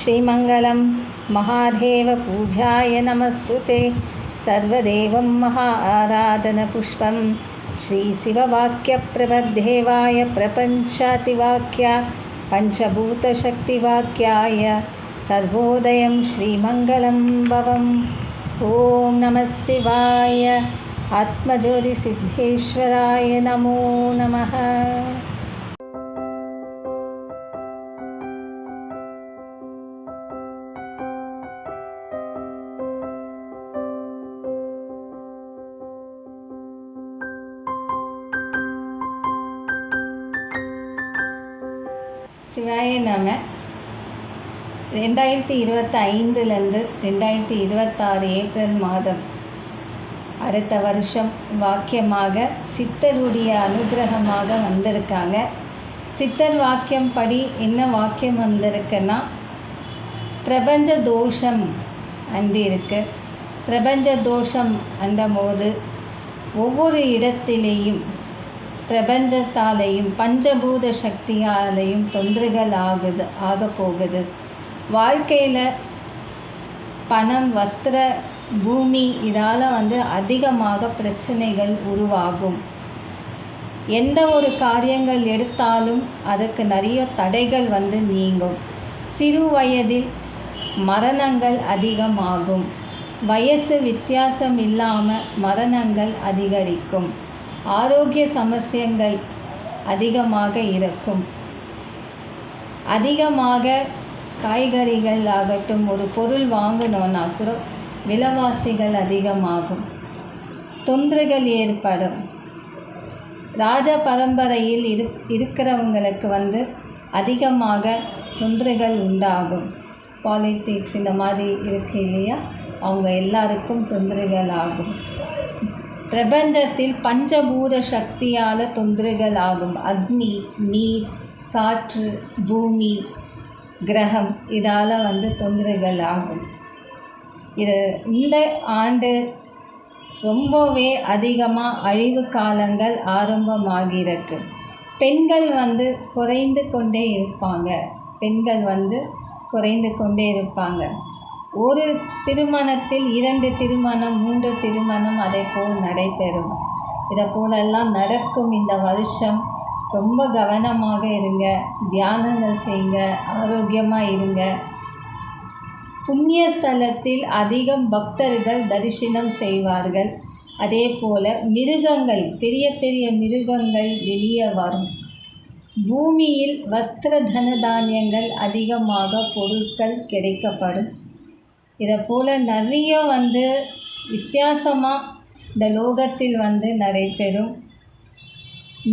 श्रीमङ्गलं महादेवपूजाय नमस्तु ते सर्वदेवं महा आराधनपुष्पं श्रीशिववाक्यप्रभद्देवाय प्रपञ्चातिवाक्या पञ्चभूतशक्तिवाक्याय सर्वोदयं श्रीमङ्गलं भवम् ॐ नमः शिवाय आत्मज्योतिसिद्धेश्वराय नमो नमः சிவாய நம ரெண்டாயிரத்தி இருபத்தி ஐந்துலேருந்து ரெண்டாயிரத்தி இருபத்தாறு ஏப்ரல் மாதம். அடுத்த வருஷம் வாக்கியமாக சித்தருடைய அனுகிரகமாக வந்திருக்காங்க. சித்தர் வாக்கியம் படி என்ன வாக்கியம் வந்திருக்குன்னா பிரபஞ்ச தோஷம் அண்டி இருக்கு பிரபஞ்ச தோஷம் அண்டபோது ஒவ்வொரு இடத்திலேயும் பிரபஞ்சத்தாலையும் பஞ்சபூத சக்தியாலேயும் தொந்தரவுகள் ஆகுது ஆக போகுது வாழ்க்கையில் பணம் வஸ்திர பூமி இதால் வந்து அதிகமாக பிரச்சனைகள் உருவாகும். எந்த ஒரு காரியங்கள் எடுத்தாலும் அதுக்கு நிறைய தடைகள் வந்து நீங்கும். சிறு வயதில் மரணங்கள் அதிகமாகும். வயசு வித்தியாசம் இல்லாமல் மரணங்கள் அதிகரிக்கும். ஆரோக்கிய சமஸ்யங்கள் அதிகமாக இருக்கும். அதிகமாக காய்கறிகள் ஆகட்டும் ஒரு பொருள் வாங்கணும்னா கூட விலைவாசிகள் அதிகமாகும். தொந்தரவுகள் ஏற்படும். ராஜ பரம்பரையில் இரு இருக்கிறவங்களுக்கு வந்து அதிகமாக தொந்தரவுகள் உண்டாகும். பாலிட்டிக்ஸ் இந்த மாதிரி இருக்கு இல்லையா? அவங்க எல்லாருக்கும் தொந்தரவுகள் ஆகும். பிரபஞ்சத்தில் பஞ்சபூத சக்தியால் தொந்தரவுகள் ஆகும் அக்னி நீர் காற்று பூமி கிரகம் இதால் வந்து தொந்தரவுகள் ஆகும் இது இந்த ஆண்டு ரொம்பவே அதிகமாக அழிவு காலங்கள் ஆரம்பமாகிறது பெண்கள் வந்து குறைந்து கொண்டே இருப்பாங்க. பெண்கள் வந்து குறைந்து கொண்டே இருப்பாங்க. ஒரு திருமணத்தில் இரண்டு திருமணம் மூன்று திருமணம் அதை போல் நடைபெறும். இதை போலெல்லாம் நடக்கும் இந்த வருஷம். ரொம்ப கவனமாக இருங்க. தியானங்கள் செய்யுங்க ஆரோக்கியமாக இருங்க. புண்ணிய ஸ்தலத்தில் அதிகம் பக்தர்கள் தரிசனம் செய்வார்கள். அதே போல் மிருகங்கள் பெரிய பெரிய மிருகங்கள் வெளியே வரும். பூமியில் வஸ்திர தன தானியங்கள் அதிகமாக பொருட்கள் கிடைக்கப்படும். இதை போல் நிறைய வந்து வித்தியாசமாக இந்த லோகத்தில் வந்து நடைபெறும்.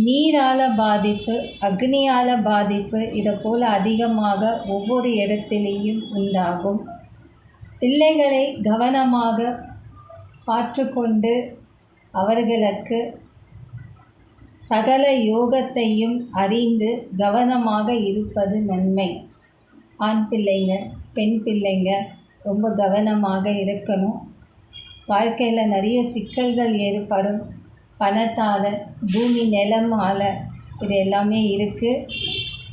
நீரால் பாதிப்பு அக்னியால் பாதிப்பு இதை போல் அதிகமாக ஒவ்வொரு இடத்திலேயும் உண்டாகும். பிள்ளைகளை கவனமாக பார்த்துக்கொண்டு அவர்களுக்கு சகல யோகத்தையும் அறிந்து கவனமாக இருப்பது நன்மை. ஆண் பிள்ளைங்க பெண் பிள்ளைங்க ரொம்ப கவனமாக இருக்கணும். வாழ்க்கையில் நிறைய சிக்கல்கள் ஏற்படும். பணத்தால் பூமி நிலமால் இது எல்லாமே இருக்குது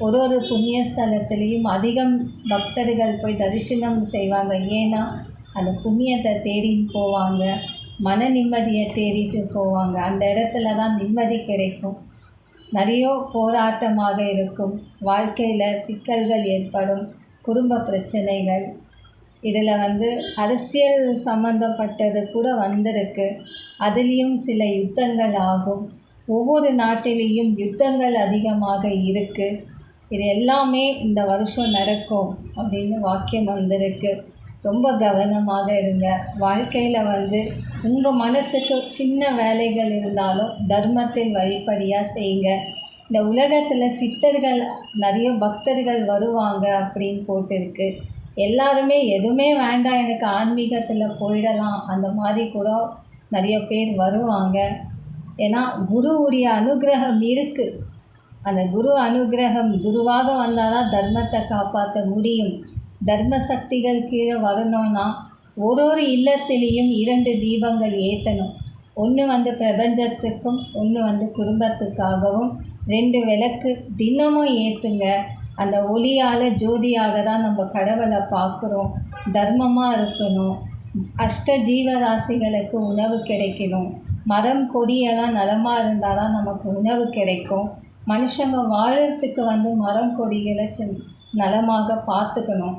ஒரு ஒரு புண்ணிய ஸ்தலத்துலேயும் அதிகம் பக்தர்கள் போய் தரிசனம் செய்வாங்க. ஏன்னா அந்த புண்ணியத்தை தேடின்னு போவாங்க. மன நிம்மதியை தேடிட்டு போவாங்க. அந்த இடத்துல தான் நிம்மதி கிடைக்கும். நிறைய போராட்டமாக இருக்கும். வாழ்க்கையில் சிக்கல்கள் ஏற்படும். குடும்ப பிரச்சனைகள் இதில் வந்து அரசியல் சம்மந்தப்பட்டது கூட வந்திருக்கு. அதுலேயும் சில யுத்தங்கள் ஆகும். ஒவ்வொரு நாட்டிலேயும் யுத்தங்கள் அதிகமாக இருக்குது இது எல்லாமே இந்த வருஷம் நடக்கும் அப்படின்னு வாக்கியம் வந்திருக்கு. ரொம்ப கவனமாக இருங்க. வாழ்க்கையில் வந்து உங்கள் மனசுக்கு சின்ன வேலைகள் இருந்தாலும் தர்மத்தில் வழிப்படியாக செய்யுங்க. இந்த உலகத்தில் சித்தர்கள் நிறைய பக்தர்கள் வருவாங்க அப்படின்னு போட்டிருக்கு. எல்லாருமே எதுவுமே வேண்டாம் எனக்கு ஆன்மீகத்தில் போயிடலாம். அந்த மாதிரி கூட நிறைய பேர் வருவாங்க. ஏன்னா குருவுடைய அனுகிரகம் இருக்குது அந்த குரு அனுகிரகம் குருவாக வந்தால் தான் தர்மத்தை காப்பாற்ற முடியும். தர்ம சக்திகள் கீழே வரணும்னா ஒரு ஒரு இல்லத்திலையும் இரண்டு தீபங்கள் ஏற்றணும் ஒன்று வந்து பிரபஞ்சத்துக்கும் ஒன்று வந்து குடும்பத்துக்காகவும். ரெண்டு விளக்கு தினமும் ஏற்றுங்க அந்த ஒளியால் ஜோதியாக தான் நம்ம கடவுளை பார்க்குறோம். தர்மமாக இருக்கணும். அஷ்ட ஜீவராசிகளுக்கு உணவு கிடைக்கணும். மரம் கொடியெல்லாம் நலமாக இருந்தால் தான் நமக்கு உணவு கிடைக்கும். மனுஷங்க வாழறதுக்கு வந்து மரம் கொடிகளை நலமாக பார்த்துக்கணும்.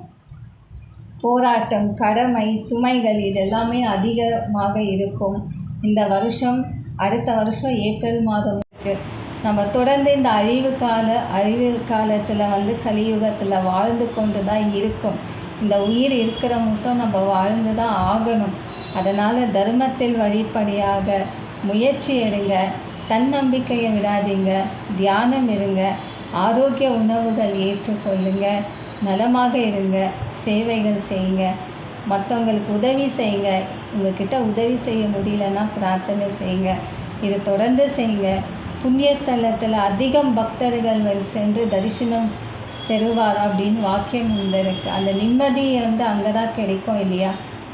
போராட்டம் கடமை சுமைகள் இதெல்லாமே அதிகமாக இருக்கும். இந்த வருஷம் அடுத்த வருஷம் ஏப்ரல் மாதம் இருக்குது நம்ம தொடர்ந்து இந்த அழிவு கால அழிவு காலத்தில் வந்து கலியுகத்தில் வாழ்ந்து கொண்டு தான் இருக்கும். இந்த உயிர் இருக்கிற மட்டும் நம்ம வாழ்ந்து தான் ஆகணும். அதனால் தர்மத்தில் வழிப்படியாக முயற்சி எடுங்க. தன்னம்பிக்கையை விடாதீங்க. தியானம் இருங்க. ஆரோக்கிய உணவுகள் ஏற்றுக்கொள்ளுங்க. நலமாக இருங்க. சேவைகள் செய்யுங்க. மற்றவங்களுக்கு உதவி செய்யுங்க. உங்ககிட்ட உதவி செய்ய முடியலன்னா பிரார்த்தனை செய்யுங்க. இது தொடர்ந்து செய்யுங்க. புண்ணியஸ்தலத்தில் அதிகம் பக்தர்கள் வந்து சென்று தரிசனம் பெறுவார் அப்படின்னு வாக்கியம் வந்து இருக்குது அந்த நிம்மதி வந்து அங்கே தான் கிடைக்கும் இல்லையா?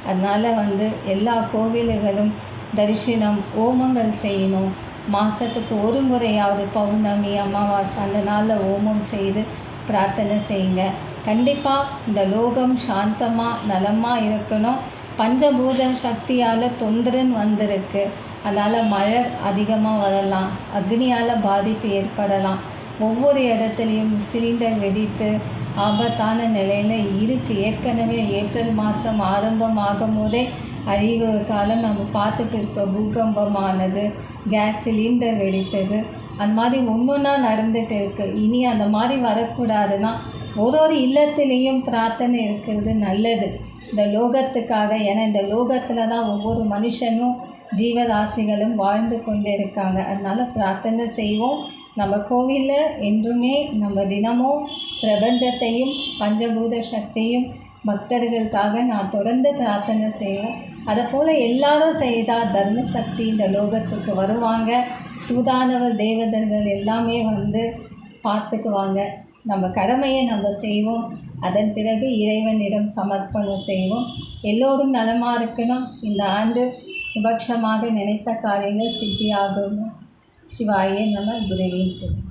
அதனால் வந்து எல்லா கோவில்களும் தரிசனம் ஓமங்கள் செய்யணும். மாதத்துக்கு ஒரு முறையாவது பௌர்ணமி அமாவாசை அந்த நாளில் ஓமம் செய்து பிரார்த்தனை செய்யுங்க. கண்டிப்பாக இந்த லோகம் சாந்தமாக நலமாக இருக்கணும். பஞ்சபூத சக்தியால் தொந்தரன் வந்திருக்கு. அதனால் மழை அதிகமாக வரலாம் அக்னியால் பாதிப்பு ஏற்படலாம். ஒவ்வொரு இடத்துலையும் சிலிண்டர் வெடித்து ஆபத்தான நிலையில் இருக்குது ஏற்கனவே ஏப்ரல் மாதம் ஆரம்பம் போதே அறிவு காலம் நம்ம பார்த்துட்டு இருக்க பூகம்பமானது கேஸ் சிலிண்டர் வெடித்தது அந்த மாதிரி ஒன்றுன்னா நடந்துகிட்டு நடந்துட்டு இனி அந்த மாதிரி வரக்கூடாதுன்னா ஒரு ஒரு இல்லத்திலையும் பிரார்த்தனை இருக்கிறது நல்லது. இந்த லோகத்துக்காக ஏன்னா இந்த லோகத்தில் தான் ஒவ்வொரு மனுஷனும் ஜீவராசிகளும் வாழ்ந்து கொண்டு இருக்காங்க அதனால் பிரார்த்தனை செய்வோம். நம்ம கோவிலில் என்றுமே நம்ம தினமும் பிரபஞ்சத்தையும் பஞ்சபூத சக்தியும் பக்தர்களுக்காக நான் தொடர்ந்து பிரார்த்தனை செய்வோம். அதை போல் எல்லாரும் செய்தால் தர்ம சக்தி இந்த லோகத்துக்கு வருவாங்க. தூதானவர் தேவதர்கள் எல்லாமே வந்து பார்த்துக்குவாங்க. நம்ம கடமையை நம்ம செய்வோம். அதன் பிறகு இறைவனிடம் சமர்ப்பணம் செய்வோம். எல்லோரும் நலமாக இருக்கணும். இந்த ஆண்டு சுபக்ஷமாக நினைத்த காரியங்கள் சித்தியாகும். சிவாயே நம குருவின்